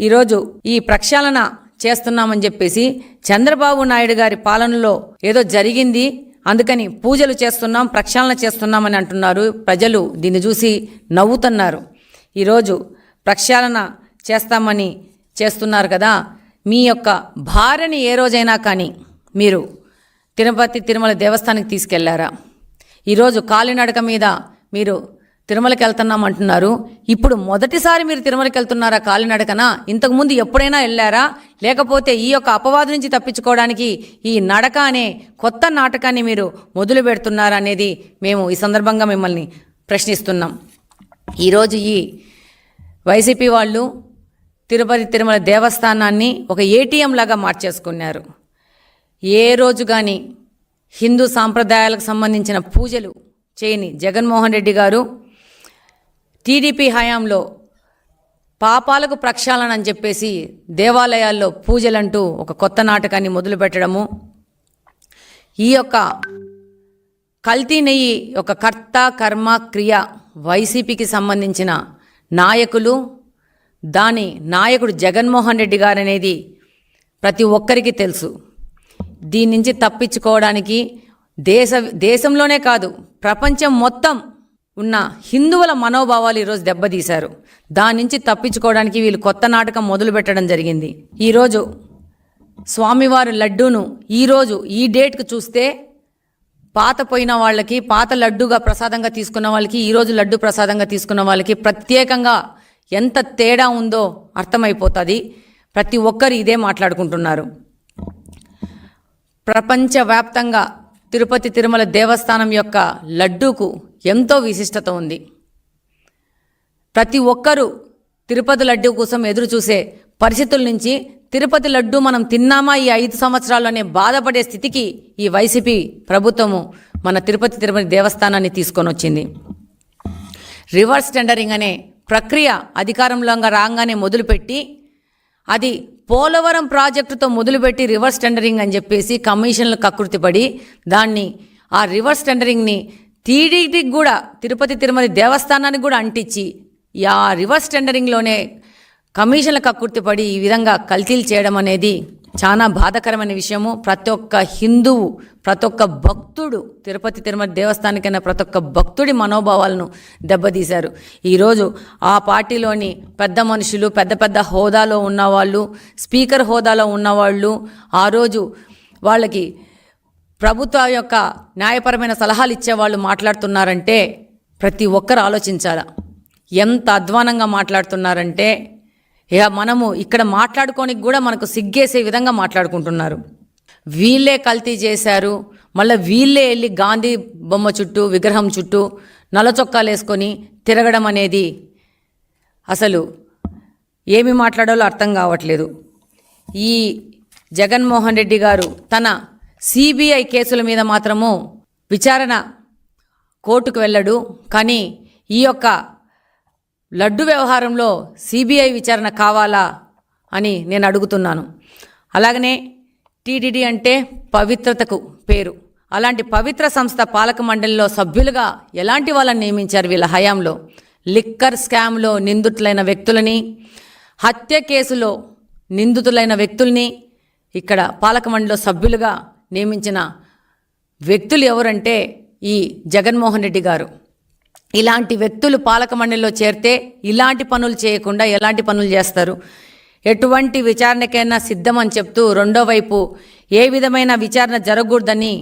ఈరోజు ఈ ప్రక్షాళన చేస్తున్నామని చెప్పేసి చంద్రబాబు నాయుడు గారి పాలనలో ఏదో జరిగింది అందుకని పూజలు చేస్తున్నాం ప్రక్షాళన చేస్తున్నామని అంటున్నారు ప్రజలు. దీన్ని చూసి నవ్వుతున్నారు. ఈరోజు ప్రక్షాళన చేస్తామని చేస్తున్నారు కదా. మీ యొక్క భార్యని ఏ రోజైనా కానీ మీరు తిరుపతి తిరుమల దేవస్థానికి తీసుకెళ్ళారా? ఈరోజు కాలినడక మీద మీరు తిరుమలకి వెళ్తున్నాం అంటున్నారు ఇప్పుడు మొదటిసారి మీరు తిరుమలకి వెళ్తున్నారా కాలినడకన ఇంతకుముందు ఎప్పుడైనా వెళ్ళారా లేకపోతే ఈ యొక్క అపవాదు నుంచి తప్పించుకోవడానికి ఈ నడక అనే కొత్త నాటకాన్ని మీరు మొదలు పెడుతున్నారా అనేది మేము ఈ సందర్భంగా మిమ్మల్ని ప్రశ్నిస్తున్నాం. ఈరోజు ఈ వైసీపీ వాళ్ళు తిరుపతి తిరుమల దేవస్థానాన్ని ఒక ఏటీఎం లాగా మార్చేసుకున్నారు. ఏ రోజు కానీ హిందూ సాంప్రదాయాలకు సంబంధించిన పూజలు చేయని జగన్మోహన్ రెడ్డి గారు టీడీపీ హయాంలో పాపాలకు ప్రక్షాళన అని చెప్పేసి దేవాలయాల్లో పూజలంటూ ఒక కొత్త నాటకాన్ని మొదలుపెట్టడము. ఈ యొక్క కల్తీ నెయ్యి ఒక కర్త కర్మ క్రియ వైసీపీకి సంబంధించిన నాయకులు దాని నాయకుడు జగన్మోహన్ రెడ్డి గారు అనేది ప్రతి ఒక్కరికి తెలుసు. దీని నుంచి తప్పించుకోవడానికి దేశ దేశంలోనే కాదు ప్రపంచం మొత్తం ఉన్న హిందువుల మనోభావాలు ఈరోజు దెబ్బతీశారు. దాని నుంచి తప్పించుకోవడానికి వీళ్ళు కొత్త నాటకం మొదలు పెట్టడం జరిగింది. ఈరోజు స్వామివారి లడ్డూను ఈరోజు ఈ డేట్కి చూస్తే పాత పోయిన వాళ్ళకి పాత లడ్డుగా ప్రసాదంగా తీసుకున్న వాళ్ళకి ఈరోజు లడ్డు ప్రసాదంగా తీసుకున్న వాళ్ళకి ప్రత్యేకంగా ఎంత తేడా ఉందో అర్థమైపోతుంది. ప్రతి ఒక్కరు ఇదే మాట్లాడుకుంటున్నారు. ప్రపంచవ్యాప్తంగా తిరుపతి తిరుమల దేవస్థానం యొక్క లడ్డూకు ఎంతో విశిష్టత ఉంది. ప్రతి ఒక్కరూ తిరుపతి లడ్డు కోసం ఎదురు చూసే పరిస్థితుల నుంచి తిరుపతి లడ్డు మనం తిన్నామా ఈ ఐదు సంవత్సరాల్లోనే బాధపడే స్థితికి ఈ వైసీపీ ప్రభుత్వము మన తిరుపతి తిరుపతి దేవస్థానాన్ని తీసుకొని వచ్చింది. రివర్స్ టెండరింగ్ అనే ప్రక్రియ అధికారంలో రాగానే మొదలుపెట్టి అది పోలవరం ప్రాజెక్టుతో మొదలుపెట్టి రివర్స్ టెండరింగ్ అని చెప్పేసి కమిషన్లు కకృతిపడి దాన్ని ఆ రివర్స్ టెండరింగ్ని టీడీటీకి కూడా తిరుపతి తిరుమల దేవస్థానానికి కూడా అంటించి ఆ రివర్స్ టెండరింగ్లోనే కమిషన్ల కక్కుర్తిపడి ఈ విధంగా కల్తీలు చేయడం అనేది చాలా బాధకరమైన విషయము. ప్రతి ఒక్క హిందువు ప్రతి ఒక్క భక్తుడు తిరుపతి తిరుమల దేవస్థానికైనా ప్రతి ఒక్క భక్తుడి మనోభావాలను దెబ్బతీశారు. ఈరోజు ఆ పార్టీలోని పెద్ద మనుషులు పెద్ద పెద్ద హోదాలో ఉన్నవాళ్ళు స్పీకర్ హోదాలో ఉన్నవాళ్ళు ఆ రోజు వాళ్ళకి ప్రభుత్వ యొక్క న్యాయపరమైన సలహాలు ఇచ్చేవాళ్ళు మాట్లాడుతున్నారంటే ప్రతి ఒక్కరు ఆలోచించాలా. ఎంత అధ్వానంగా మాట్లాడుతున్నారంటే ఇక మనము ఇక్కడ మాట్లాడుకోనికి కూడా మనకు సిగ్గేసే విధంగా మాట్లాడుకుంటున్నారు. వీళ్ళే కల్తీ చేశారు మళ్ళీ వీళ్ళే వెళ్ళి గాంధీ బొమ్మ చుట్టూ విగ్రహం చుట్టూ నల్ల చొక్కాలు వేసుకొని తిరగడం అనేది అసలు ఏమి మాట్లాడాలో అర్థం కావట్లేదు. ఈ జగన్మోహన్ రెడ్డి గారు తన సిబిఐ కేసుల మీద మాత్రము విచారణ కోర్టుకు వెళ్ళడు. కానీ ఈ యొక్క లడ్డు వ్యవహారంలో సిబిఐ విచారణ కావాలా అని నేను అడుగుతున్నాను. అలాగనే టీడీడీ అంటే పవిత్రతకు పేరు. అలాంటి పవిత్ర సంస్థ పాలక మండలిలో సభ్యులుగా ఎలాంటి వాళ్ళని నియమించారు వీళ్ళ హయాంలో? లిక్కర్ స్కామ్లో నిందితులైన వ్యక్తులని హత్య కేసులో నిందితులైన వ్యక్తుల్ని ఇక్కడ పాలక మండలిలో సభ్యులుగా నియమించిన వ్యక్తులు ఎవరంటే ఈ జగన్మోహన్ రెడ్డి గారు. ఇలాంటి వ్యక్తులు పాలక మండలిలో చేరితే ఇలాంటి పనులు చేయకుండా ఎలాంటి పనులు చేస్తారు? ఎటువంటి విచారణకైనా సిద్ధమని చెప్తూ రెండో వైపు ఏ విధమైన విచారణ జరగకూడదని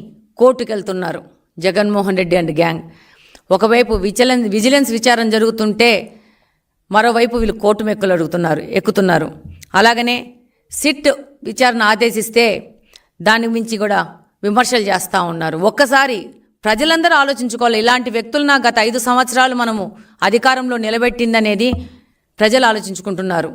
కోర్టుకెళ్తున్నారు జగన్మోహన్ రెడ్డి అండ్ గ్యాంగ్. ఒకవైపు విజిలెన్స్ విజిలెన్స్ విచారణ జరుగుతుంటే మరోవైపు వీళ్ళు కోర్టు మెక్కులు అడుగుతున్నారు ఎక్కుతున్నారు. అలాగనే సిట్ విచారణ ఆదేశిస్తే దాని మించి కూడా విమర్శలు చేస్తూ ఉన్నారు. ఒక్కసారి ప్రజలందరూ ఆలోచించుకోవాలి. ఇలాంటి వ్యక్తులను గత ఐదు సంవత్సరాలు మనము అధికారంలో నిలబెట్టిందనేది ప్రజలు ఆలోచించుకుంటున్నారు.